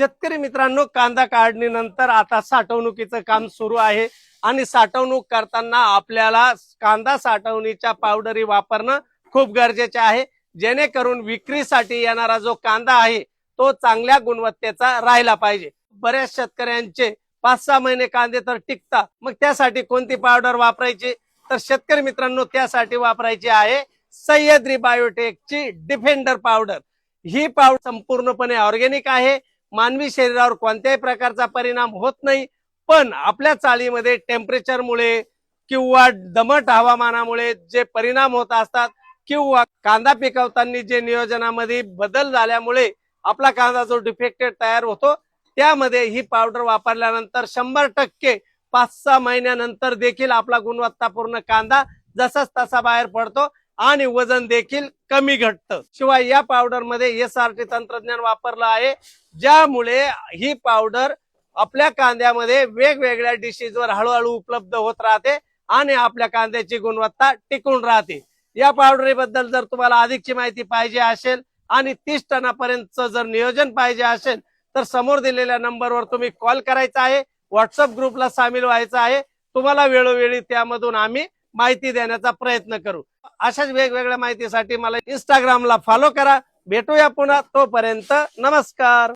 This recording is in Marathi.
शेतकरी मित्रांनो कांदा काढणीनंतर आता साठवणुकीचं काम सुरू आहे. आणि साठवणूक करताना आपल्याला कांदा साठवणीच्या पावडरी वापरणं खूप गरजेचे आहे. जेणेकरून विक्रीसाठी येणारा जो कांदा आहे तो चांगल्या गुणवत्तेचा राहिला पाहिजे. बऱ्याच शेतकऱ्यांचे पाच सहा महिने कांदे तर टिकतात. मग त्यासाठी कोणती पावडर वापरायची? तर शेतकरी मित्रांनो त्यासाठी वापरायची आहे सह्याद्री बायोटेकची डिफेंडर पावडर ही पावडर संपूर्णपणे ऑर्गेनिक आहे. मानवी शरीरावर कोणत्याही प्रकारचा परिणाम होत नाही. पण आपल्या चाळीमध्ये टेम्परेचरमुळे किंवा दमट हवामानामुळे जे परिणाम होत असतात किंवा कांदा पिकवताना जे नियोजनामध्ये बदल झाल्यामुळे आपला कांदा जो डिफेक्टेड तयार होतो त्यामध्ये ही पावडर वापरल्यानंतर शंभर टक्के पाच सहा महिन्यानंतर देखील आपला गुणवत्तापूर्ण कांदा जसाच तसा बाहेर पडतो. आणि वजन देखील कमी घटतं. शिवाय या पावडरमध्ये एस आर टी तंत्रज्ञान वापरलं आहे. ज्यामुळे ही पावडर आपल्या कांद्यामध्ये वेगवेगळ्या डिशीजवर हळूहळू उपलब्ध होत राहते आणि आपल्या कांद्याची गुणवत्ता टिकून राहते. या पावडरीबद्दल जर तुम्हाला अधिकची माहिती पाहिजे असेल आणि तीस टनापर्यंतचं जर नियोजन पाहिजे असेल तर समोर दिलेल्या नंबरवर तुम्ही कॉल करायचा आहे. व्हॉट्सअप ग्रुपला सामील व्हायचं आहे. तुम्हाला वेळोवेळी त्यामधून आम्ही माहिती देण्याचा प्रयत्न करू. अशाच वेगवेगळ्या माहितीसाठी मला इंस्टाग्रामला फॉलो करा. भेटूया पुन्हा तोपर्यंत नमस्कार.